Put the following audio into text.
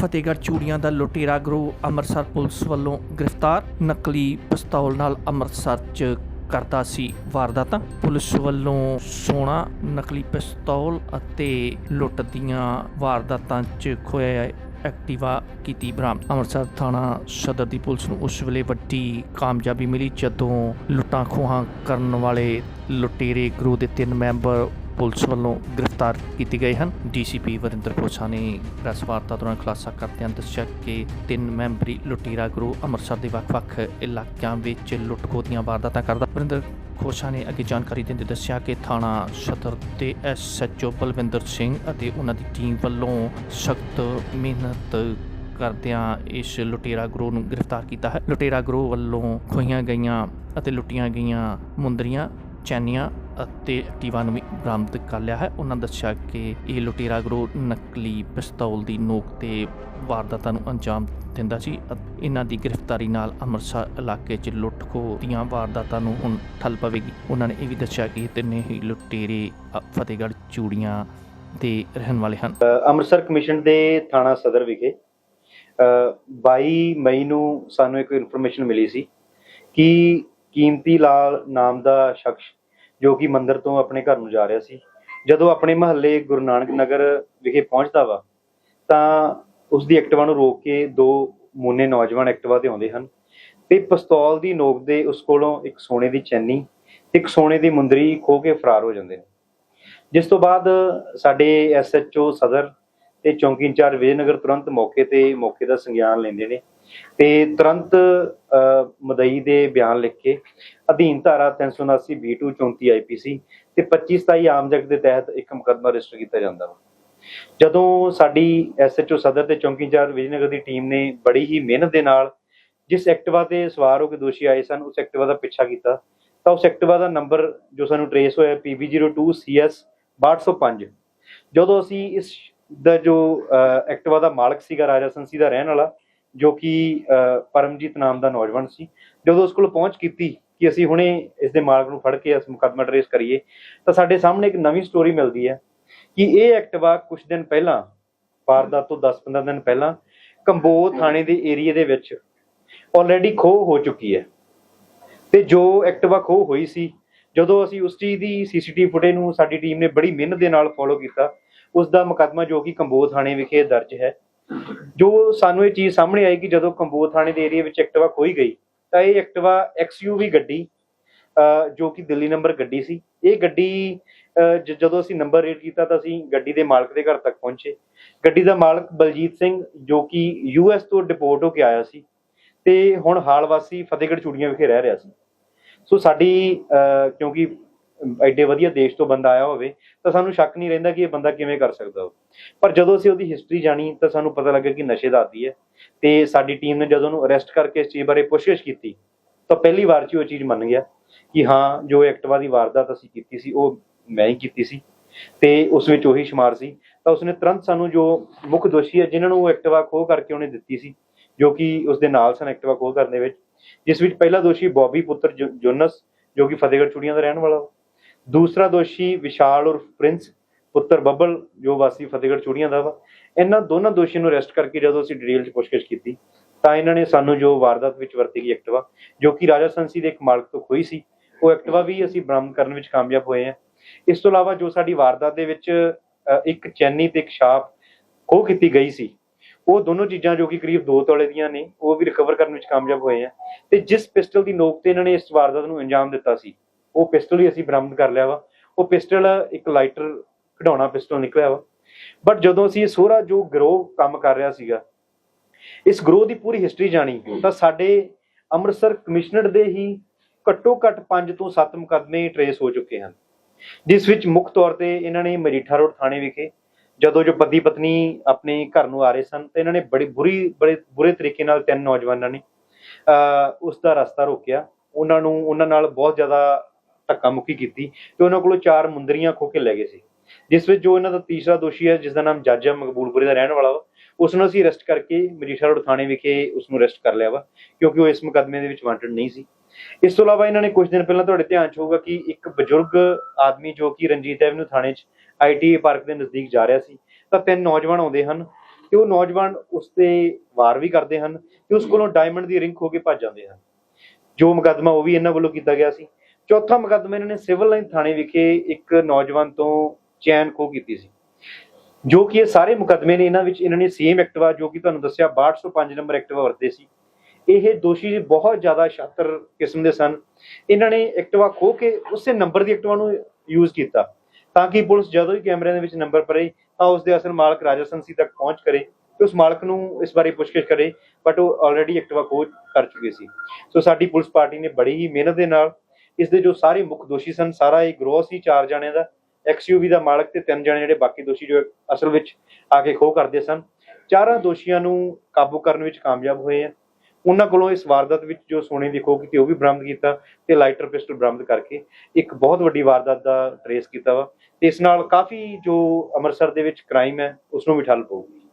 ਫਤਿਹਗੜ੍ਹ ਚੂੜੀਆਂ ਦਾ ਲੁਟੇਰਾ ਗਰੋਹ ਅੰਮ੍ਰਿਤਸਰ ਪੁਲਿਸ ਵੱਲੋਂ ਗ੍ਰਿਫਤਾਰ, ਨਕਲੀ ਪਿਸਤੌਲ ਨਾਲ ਅੰਮ੍ਰਿਤਸਰ 'ਚ ਕਰਦਾ ਸੀ ਵਾਰਦਾਤਾਂ। ਪੁਲਿਸ ਵੱਲੋਂ ਸੋਨਾ, ਨਕਲੀ ਪਿਸਤੌਲ ਅਤੇ ਲੁੱਟ ਦੀਆਂ ਵਾਰਦਾਤਾਂ 'ਚ ਖੋਇਆ ਐਕਟਿਵਾ ਕੀਤੀ ਬਰਾਮਦ। ਅੰਮ੍ਰਿਤਸਰ ਥਾਣਾ ਸਦਰ ਦੀ ਪੁਲਿਸ ਨੂੰ ਉਸ ਵੇਲੇ ਵੱਡੀ ਕਾਮਯਾਬੀ ਮਿਲੀ ਜਦੋਂ ਲੁੱਟਾਂ ਖੋਹਾਂ ਕਰਨ ਵਾਲੇ ਲੁਟੇਰੇ ਗਰੋਹ ਦੇ ਤਿੰਨ ਮੈਂਬਰ ਪੁਲਿਸ ਵੱਲੋਂ ਗ੍ਰਿਫਤਾਰ ਕੀਤੇ ਗਏ ਹਨ। ਡੀਸੀਪੀ ਵਰਿੰਦਰ ਖੋਸਾ ਨੇ ਪ੍ਰੈਸ ਵਾਰਤਾ ਦੌਰਾਨ ਖੁਲਾਸਾ ਕਰਦਿਆਂ ਦੱਸਿਆ ਕਿ ਤਿੰਨ ਮੈਂਬਰੀ ਲੁਟੇਰਾ ਗਰੋਹ ਅੰਮ੍ਰਿਤਸਰ ਦੇ ਵੱਖ-ਵੱਖ ਇਲਾਕਿਆਂ ਵਿੱਚ ਲੁੱਟ-ਖੋਹ ਦੀਆਂ ਵਾਰਦਾਤਾਂ ਕਰਦਾ ਵਰਿੰਦਰ ਖੋਸਾ ਨੇ ਅੱਗੇ ਜਾਣਕਾਰੀ ਦਿੰਦੇ ਦੱਸਿਆ ਕਿ ਥਾਣਾ ਸਦਰ ਦੇ ਐਸਐਚਓ ਬਲਵਿੰਦਰ ਸਿੰਘ ਅਤੇ ਉਹਨਾਂ ਦੀ ਟੀਮ ਵੱਲੋਂ ਸਖਤ ਮਿਹਨਤ ਕਰਦਿਆਂ ਇਸ ਲੁਟੇਰਾ ਗਰੋਹ ਨੂੰ ਗ੍ਰਿਫਤਾਰ ਕੀਤਾ ਹੈ। ਲੁਟੇਰਾ ਗਰੋਹ ਵੱਲੋਂ ਖੋਈਆਂ ਗਈਆਂ ਅਤੇ ਲੁੱਟੀਆਂ ਗਈਆਂ ਮੁੰਦਰੀਆਂ, ਚੈਨੀਆਂ ਅਤੇ ਐਕਟਿਵਾ ਨੂੰ ਵੀ ਬਰਾਮਦ ਕਰ ਲਿਆ ਹੈ। ਉਹਨਾਂ ਦੱਸਿਆ ਕਿ ਇਹ ਲੁਟੇਰਾ ਗਰੋਹ ਨਕਲੀ ਪਿਸਤੌਲ ਦੀ ਨੋਕ ਤੇ ਵਾਰਦਾਤਾਂ ਨੂੰ ਅੰਜਾਮ ਦਿੰਦਾ ਸੀ ਇਹਨਾਂ ਦੀ ਗ੍ਰਿਫਤਾਰੀ ਨਾਲ ਅੰਮ੍ਰਿਤਸਰ ਇਲਾਕੇ 'ਚ ਲੁੱਟ ਦੀਆਂ ਵਾਰਦਾਤਾਂ ਨੂੰ ਹੁਣ ਠੱਲ ਪਵੇਗੀ। ਉਹਨਾਂ ਨੇ ਇਹ ਵੀ ਦੱਸਿਆ ਕਿ ਤਿੰਨੇ ਹੀ ਲੁਟੇਰੇ ਫਤਿਹਗੜ੍ਹ ਚੂੜੀਆਂ ਦੇ ਰਹਿਣ ਵਾਲੇ ਹਨ। ਅੰਮ੍ਰਿਤਸਰ ਕਮਿਸ਼ਨ ਦੇ ਥਾਣਾ ਸਦਰ ਵਿਖੇ ਅ, 22 ਮਈ ਨੂੰ ਸਾਨੂੰ ਇੱਕ ਇਨਫੋਰਮੇਸ਼ਨ ਮਿਲੀ ਸੀ ਕਿ ਕੀਮਤੀ ਲਾਲ ਨਾਮ ਦਾ ਸ਼ਖਸ ਜੋ ਕਿ ਮੰਦਿਰ ਤੋਂ ਆਪਣੇ ਘਰ ਨੂੰ ਜਾ ਰਿਹਾ ਸੀ। ਜਦੋਂ ਆਪਣੇ ਮਹੱਲੇ ਗੁਰੂ ਨਾਨਕ ਨਗਰ ਵਿਖੇ ਪਹੁੰਚਦਾ ਵਾ, ਤਾਂ ਉਸ ਦੀ ਐਕਟਿਵਾ ਨੂੰ ਰੋਕ ਕੇ ਦੋ ਮੋਨੇ ਨੌਜਵਾਨ ਐਕਟਿਵਾ ਤੇ ਆਉਂਦੇ ਹਨ। ਤੇ ਪਿਸਤੌਲ ਦੀ ਨੋਕ ਦੇ ਉਸ ਕੋਲੋਂ ਇੱਕ ਸੋਨੇ ਦੀ ਚੈਨੀ ਤੇ ਇੱਕ ਸੋਨੇ ਦੀ ਮੁੰਦਰੀ ਖੋਹ ਕੇ ਫਰਾਰ ਹੋ ਜਾਂਦੇ ਨੇ। ਜਿਸ ਤੋਂ ਬਾਅਦ ਸਾਡੇ ਐਸਐਚਓ ਸਦਰ ਤੇ ਚੌਂਕੀ ਇੰਚਾਰਜ ਵਿਜੇਨਗਰ ਤੁਰੰਤ ਮੌਕੇ ਤੇ ਮੌਕੇ ਦਾ ਸੰਗਿਆਨ ਲੈਂਦੇ ਨੇ। ਤੇ ਤੁਰੰਤ ਮਦਈ ਦੇ ਬਿਆਨ ਲਿਖ ਕੇ ਅਧੀਨ ਧਾਰਾ 379 B2 34 ਆਈਪੀਸੀ ਤੇ 25 27 ਆਮ ਜਗ ਦੇ ਤਹਿਤ ਇੱਕ ਮੁਕੱਦਮਾ ਰਜਿਸਟਰ ਕੀਤਾ ਜਾਂਦਾ ਵਾ। ਜਦੋਂ ਸਾਡੀ ਐਸਐਚਓ ਸਦਰ ਤੇ ਚੌਂਕੀ ਇੰਚਾਰਜ ਦੀ ਟੀਮ ਨੇ ਬੜੀ ਹੀ ਮਿਹਨਤ ਦੇ ਨਾਲ ਜਿਸ ਐਕਟਿਵਾ ਤੇ ਸਵਾਰ ਹੋ ਕੇ ਦੋਸ਼ੀ ਆਏ ਸਨ ਉਸ ਐਕਟਿਵਾ ਦਾ ਪਿੱਛਾ ਕੀਤਾ ਤਾਂ ਉਸ ਐਕਟਿਵਾ ਦਾ ਨੰਬਰ ਜੋ ਸਾਨੂੰ ਟਰੇਸ ਹੋਇਆ PB02CS 6205 ਜਦੋਂ ਅਸੀਂ ਇਸ ਦਾ ਜੋ ਅਹ, ਐਕਟਿਵਾ ਦਾ ਮਾਲਕ ਸੀਗਾ ਰਾਜਾ ਸੰਸੀ ਦਾ ਰਹਿਣ ਵਾਲਾ ਜੋ ਕਿ ਅਹ, ਪਰਮਜੀਤ ਨਾਮ ਦਾ ਨੌਜਵਾਨ ਸੀ ਜਦੋਂ ਉਸ ਕੋਲ ਪਹੁੰਚ ਕੀਤੀ ਕਿ ਅਸੀਂ ਹੁਣੇ ਇਸ ਦੇ ਮਾਲਕ ਨੂੰ ਫੜ ਕੇ ਇਸ ਮੁਕੱਦਮਾ ਟਰੇਸ ਕਰੀਏ ਤਾਂ ਸਾਡੇ ਸਾਹਮਣੇ ਇੱਕ ਨਵੀਂ ਸਟੋਰੀ ਮਿਲਦੀ ਹੈ ਕਿ ਇਹ ਐਕਟਿਵਾ ਕੁਝ ਦਿਨ ਪਹਿਲਾਂ ਵਾਰਦਾਤ ਤੋਂ 10-15 ਦਿਨ ਪਹਿਲਾਂ ਕੰਬੋ ਥਾਣੇ ਦੇ ਏਰੀਆ ਦੇ ਵਿੱਚ ਆਲਰੇਡੀ ਖੋਹ ਹੋ ਚੁੱਕੀ ਹੈ। ਤੇ ਜੋ ਐਕਟਿਵਾ ਖੋਹ ਹੋਈ ਸੀ ਜਦੋਂ ਅਸੀਂ ਉਸ ਚੀਜ਼ ਦੀ ਸੀਸੀਟੀਵੀ ਫੁਟੇਜ ਨੂੰ ਸਾਡੀ ਟੀਮ ਨੇ ਬੜੀ ਮਿਹਨਤ ਦੇ ਨਾਲ ਫੋਲੋ ਕੀਤਾ ਉਸ ਦਾ ਮੁਕੱਦਮਾ ਜੋ ਕਿ ਕੰਬੋ ਥਾਣੇ ਵਿਖੇ ਦਰਜ ਹੈ। ਜੋ ਸਾਨੂੰ ਇਹ ਚੀਜ਼ ਸਾਹਮਣੇ ਆਈ ਕਿ ਜਦੋਂ ਕੰਬੋ ਥਾਣੇ ਦੇ ਏਰੀਆ ਵਿੱਚ ਐਕਟਿਵਾ ਖੋਈ ਗਈ, ਤਾਂ ਇਹ ਐਕਟਿਵਾ ਐਕਸਯੂਵੀ ਗੱਡੀ ਜੋ ਕਿ ਦਿੱਲੀ ਨੰਬਰ ਗੱਡੀ ਸੀ। ਇਹ ਗੱਡੀ ਜਦੋਂ ਅਸੀਂ ਨੰਬਰ ਰੇਟ ਕੀਤਾ ਤਾਂ ਅਸੀਂ ਗੱਡੀ ਦੇ ਮਾਲਕ ਦੇ ਘਰ ਤੱਕ ਪਹੁੰਚੇ। ਗੱਡੀ ਦਾ ਮਾਲਕ ਬਲਜੀਤ ਸਿੰਘ, ਜੋ ਕਿ ਯੂਐਸ ਤੋਂ ਡਿਪੋਰਟ ਹੋ ਕੇ ਆਇਆ ਸੀ, ਤੇ ਹੁਣ ਹਾਲ ਵਾਸੀ ਫਤਿਹਗੜ੍ਹ ਚੂੜੀਆਂ ਵਿਖੇ ਰਹਿ ਰਿਹਾ ਸੀ। ਸੋ ਸਾਡੀ ਕਿਉਂਕਿ ਐਡੇ ਵਧੀਆ ਦੇਸ਼ ਤੋਂ ਬੰਦਾ ਆਇਆ ਹੋਵੇ, ਤਾਂ ਸਾਨੂੰ ਸ਼ੱਕ ਨਹੀਂ ਰਹਿੰਦਾ ਕਿ ਇਹ ਬੰਦਾ ਕਿਵੇਂ ਕਰ ਸਕਦਾ ਹੋ ਪਰ ਜਦੋਂ ਅਸੀਂ ਉਹਦੀ ਹਿਸਟਰੀ ਜਾਣੀ, ਤਾਂ ਸਾਨੂੰ ਪਤਾ ਲੱਗਾ ਕਿ ਨਸ਼ੇ ਦਾ ਆਦੀ ਹੈ। ਤੇ ਸਾਡੀ ਟੀਮ ਨੇ ਜਦੋਂ ਉਹਨੂੰ ਅਰੈਸਟ ਕਰਕੇ ਇਸ ਚੀਜ਼ ਬਾਰੇ ਪੁੱਛਗਿੱਛ ਕੀਤੀ, ਤਾਂ ਪਹਿਲੀ ਵਾਰ 'ਚ ਉਹ ਚੀਜ਼ ਮੰਨ ਗਿਆ ਕਿ ਹਾਂ, ਜੋ ਐਕਟਿਵਾ ਦੀ ਵਾਰਦਾਤ ਅਸੀਂ ਕੀਤੀ ਸੀ, ਉਹ ਮੈਂ ਹੀ ਕੀਤੀ ਸੀ। ਤੇ ਉਸ ਵਿੱਚ ਉਹੀ ਸ਼ੁਮਾਰ ਸੀ। ਤਾਂ ਉਸਨੇ ਤੁਰੰਤ ਸਾਨੂੰ ਜੋ ਮੁੱਖ ਦੋਸ਼ੀ ਹੈ, ਜਿਨ੍ਹਾਂ ਨੂੰ ਉਹ ਐਕਟਿਵਾ ਖੋਹ ਕਰਕੇ ਉਹਨੇ ਦਿੱਤੀ ਸੀ, ਜੋ ਕਿ ਉਸਦੇ ਨਾਲ ਸਨ ਐਕਟਿਵਾ ਖੋਹ ਕਰਨ ਦੇ ਵਿੱਚ, ਜਿਸ ਵਿੱਚ ਪਹਿਲਾ ਦੋਸ਼ੀ ਬੌਬੀ ਪੁੱਤਰ ਜੋਨਸ, ਜੋ ਕਿ ਫਤਿਹਗੜ੍ਹ ਚੂੜੀਆਂ ਦਾ ਰਹਿਣ ਵਾਲਾ ਦੂਸਰਾ ਦੋਸ਼ੀ ਵਿਸ਼ਾਲ ਉਰਫ ਪ੍ਰਿੰਸ, ਪੁੱਤਰ ਬੱਬਲ, ਜੋ ਵਾਸੀ ਫਤਿਹਗੜ੍ਹ ਚੂੜੀਆਂ ਦਾ ਵਾ। ਇਹਨਾਂ ਦੋਨਾਂ ਦੋਸ਼ੀਆਂ ਨੂੰ ਅਰੈਸਟ ਕਰਕੇ ਜਦੋਂ ਅਸੀਂ ਡਿਟੇਲ 'ਚ ਪੁੱਛਗਿੱਛ ਕੀਤੀ, ਤਾਂ ਇਹਨਾਂ ਨੇ ਸਾਨੂੰ ਜੋ ਵਾਰਦਾਤ ਵਿੱਚ ਵਰਤੀ ਗਈ ਐਕਟਿਵਾ, ਜੋ ਕਿ ਰਾਜਾ ਸੰਸੀ ਦੇ ਇੱਕ ਮਾਲਕ ਤੋਂ ਖੋਈ ਸੀ, ਉਹ ਐਕਟਿਵਾ ਵੀ ਅਸੀਂ ਬਰਾਮਦ ਕਰਨ ਵਿੱਚ ਕਾਮਯਾਬ ਹੋਏ ਹਾਂ। ਇਸ ਤੋਂ ਇਲਾਵਾ ਜੋ ਸਾਡੀ ਵਾਰਦਾਤ ਦੇ ਵਿੱਚ ਇੱਕ ਚੈਨੀ ਤੇ ਇੱਕ ਛਾਪ ਖੋਹ ਕੀਤੀ ਗਈ ਸੀ, ਉਹ ਦੋਨੋਂ ਚੀਜ਼ਾਂ ਜੋ ਕਿ ਕਰੀਬ 2 ਤੋਲੇ ਦੀਆਂ ਨੇ, ਉਹ ਵੀ ਰਿਕਵਰ ਕਰਨ ਵਿੱਚ ਕਾਮਯਾਬ ਹੋਏ ਆ ਤੇ ਜਿਸ ਪਿਸਟਲ ਦੀ ਨੋਕ ਤੇ ਇਹਨਾਂ ਨੇ ਇਸ ਵਾਰਦਾਤ ਨੂੰ ਅੰਜਾਮ ਦਿੱਤਾ ਸੀ ਉਹ ਪਿਸਟਲ ਹੀ ਅਸੀਂ ਬਰਾਮਦ ਕਰ ਲਿਆ ਵਾ। ਉਹ ਪਿਸਟਲ ਇੱਕ ਲਾਈਟਰ ਕਢਾਉਣਾ ਪਿਸਟਲ ਨਿਕਲਿਆ ਵਾ। ਬਟ ਜਦੋਂ ਅਸੀਂ ਇਹ ਸੋਹਰਾ ਜੋ ਗਰੋਹ ਕੰਮ ਕਰ ਰਿਹਾ ਸੀਗਾ, ਇਸ ਗਰੋਹ ਦੀ ਪੂਰੀ ਹਿਸਟਰੀ ਜਾਣੀ, ਤਾਂ ਸਾਡੇ ਅੰਮ੍ਰਿਤਸਰ ਕਮਿਸ਼ਨਰ ਦੇ ਹੀ ਘੱਟੋ ਘੱਟ 5 ਤੋਂ 7 ਮੁਕੱਦਮੇ ਟਰੇਸ ਹੋ ਚੁੱਕੇ ਹਨ। ਜਿਸ ਵਿੱਚ ਮੁੱਖ ਤੌਰ ਤੇ ਇਹਨਾਂ ਨੇ ਮਰੀਠਾ ਰੋਡ ਥਾਣੇ ਵਿਖੇ ਜਦੋਂ ਜੋ ਪਤੀ ਪਤਨੀ ਆਪਣੇ ਘਰ ਨੂੰ ਆ ਰਹੇ ਸਨ, ਤੇ ਇਹਨਾਂ ਨੇ ਬੜੀ ਬੁਰੀ, ਬੜੇ ਬੁਰੇ ਤਰੀਕੇ ਨਾਲ ਤਿੰਨ ਨੌਜਵਾਨਾਂ ਨੇ, ਅਹ ਉਸ ਦਾ ਰਸਤਾ ਰੋਕਿਆ। ਉਹਨਾਂ ਨੂੰ, ਉਹਨਾਂ ਨਾਲ ਬਹੁਤ ਜ਼ਿਆਦਾ ਧੱਕਾ ਮੁੱਕੀ ਕੀਤੀ ਤੇ ਉਹਨਾਂ ਕੋਲੋਂ ਚਾਰ ਮੁੰਦਰੀਆਂ ਖੋ ਕੇ ਲੈ ਗਏ ਸੀ। ਜਿਸ ਵਿੱਚ ਜੋ ਇਹਨਾਂ ਦਾ ਤੀਸਰਾ ਦੋਸ਼ੀ ਹੈ ਜਿਸ ਦਾ ਨਾਮ ਜਾਜਾ ਮਕਬੂਲਪੁਰੇ ਦਾ ਰਹਿਣ ਵਾਲਾ ਵਾ, ਉਸ ਨੂੰ ਅਸੀਂ ਅਰੈਸਟ ਕਰਕੇ ਮਜੀਠਾ ਰੋਡ ਥਾਣੇ ਵਿਖੇ ਉਸ ਨੂੰ ਅਰੈਸਟ ਕਰ ਲਿਆ ਵਾ, ਕਿਉਂਕਿ ਉਹ ਇਸ ਮੁਕੱਦਮੇ ਦੇ ਵਿੱਚ ਵਾਂਟਡ ਨਹੀਂ ਸੀ। ਇਸ ਤੋਂ ਇਲਾਵਾ ਇਹਨਾਂ ਨੇ ਕੁਝ ਦਿਨ ਪਹਿਲਾਂ ਤੁਹਾਡੇ ਧਿਆਨ 'ਚ ਹੋਊਗਾ ਕਿ ਇੱਕ ਬਜ਼ੁਰਗ ਆਦਮੀ ਜੋ ਕਿ ਰਣਜੀਤ ਐਵਨਿਊ ਥਾਣੇ 'ਚ ਆਈਟੀ ਪਾਰਕ ਦੇ ਨਜ਼ਦੀਕ ਜਾ ਰਿਹਾ ਸੀ, ਤਾਂ ਤਿੰਨ ਨੌਜਵਾਨ ਆਉਂਦੇ ਹਨ ਤੇ ਉਹ ਨੌਜਵਾਨ ਉਸ ਤੇ ਵਾਰ ਵੀ ਕਰਦੇ ਹਨ ਤੇ ਉਸ ਕੋਲੋਂ ਡਾਇਮੰਡ ਦੀ ਰਿੰਗ ਖੋ ਕੇ ਭੱਜ ਜਾਂਦੇ ਹਨ। ਜੋ ਮੁਕੱਦਮਾ ਉਹ ਵੀ ਇਹਨਾਂ ਵੱਲੋਂ ਕੀਤਾ ਗਿਆ ਸੀ ਚੌਥਾ ਮੁਕੱਦਮਾ ਇਹਨਾਂ ਨੇ ਸਿਵਲ ਲਾਈਨ ਥਾਣੇ ਵਿਖੇ ਇੱਕ ਨੌਜਵਾਨ ਤੋਂ ਚੈਨ ਖੋ ਕੀਤੀ ਸੀ। ਜੋ ਕਿ ਇਹ ਸਾਰੇ ਮੁਕੱਦਮੇ ਨੇ, ਇਹਨਾਂ ਵਿੱਚ ਇਹਨਾਂ ਨੇ ਸੇਮ ਐਕਟਿਵਾ ਜੋ ਕਿ ਤੁਹਾਨੂੰ ਦੱਸਿਆ 6205 ਨੰਬਰ ਐਕਟਿਵਾ ਵਰਤੇ ਸੀ। ਇਹ ਦੋਸ਼ੀ ਬਹੁਤ ਜ਼ਿਆਦਾ ਸ਼ਾਤਰ ਕਿਸਮ ਦੇ ਸਨ। ਇਹਨਾਂ ਨੇ ਐਕਟਿਵਾ ਖੋ ਕੇ ਉਸੇ ਨੰਬਰ ਦੀ ਐਕਟਿਵਾ ਨੂੰ ਯੂਜ਼ ਕੀਤਾ ਤਾਂ ਕਿ ਪੁਲਿਸ ਜਦੋਂ ਹੀ ਕੈਮਰਿਆਂ ਦੇ ਵਿੱਚ ਨੰਬਰ ਪਰੇ ਤਾਂ ਉਸ ਦੇ ਅਸਲ ਮਾਲਕ ਰਾਜਾ ਸੰਸੀ ਤੱਕ ਪਹੁੰਚ ਕਰੇ ਤੇ ਉਸ ਮਾਲਕ ਨੂੰ ਇਸ ਬਾਰੇ ਪੁੱਛਗਿੱਛ ਕਰੇ ਬਟ ਉਹ ਆਲਰੇਡੀ ਐਕਟਿਵਾ ਖੋਜ ਕਰ ਚੁੱਕੇ ਸੀ। ਸੋ ਸਾਡੀ ਪੁਲਿਸ ਪਾਰਟੀ ਨੇ ਬੜੀ ਹੀ ਮਿਹਨਤ ਦੇ ਨਾਲ ਇਸ ਦੇ ਜੋ ਸਾਰੇ ਮੁੱਖ ਦੋਸ਼ੀ ਸਨ, ਸਾਰਾ ਇਹ ਗਰੋਹ ਸੀ ਚਾਰ ਜਣਿਆਂ ਦਾ ਐਕਸਯੂਵੀ ਦਾ ਮਾਲਕ ਤੇ ਤਿੰਨ ਜਣੇ ਜਿਹੜੇ ਬਾਕੀ ਦੋਸ਼ੀ ਜੋ ਅਸਲ ਵਿੱਚ ਆ ਕੇ ਖੋਹ ਕਰਦੇ ਸਨ। ਚਾਰਾਂ ਦੋਸ਼ੀਆਂ ਨੂੰ ਕਾਬੂ ਕਰਨ ਵਿੱਚ ਕਾਮਯਾਬ ਹੋਏ ਆ। ਉਹਨਾਂ ਕੋਲੋਂ ਇਸ ਵਾਰਦਾਤ ਵਿੱਚ ਜੋ ਸੋਨੇ ਦੀ ਖੋਹ ਕੀਤੀ ਉਹ ਵੀ ਬਰਾਮਦ ਕੀਤਾ ਤੇ ਲਾਈਟਰ ਪਿਸਟਲ ਬਰਾਮਦ ਕਰਕੇ ਇੱਕ ਬਹੁਤ ਵੱਡੀ ਵਾਰਦਾਤ ਦਾ ਟਰੇਸ ਕੀਤਾ ਵਾ। ਤੇ ਇਸ ਨਾਲ ਕਾਫੀ ਜੋ ਅੰਮ੍ਰਿਤਸਰ ਦੇ ਵਿੱਚ ਕ੍ਰਾਈਮ ਹੈ ਉਸ ਨੂੰ ਵੀ ਠੱਲ ਪਊਗੀ।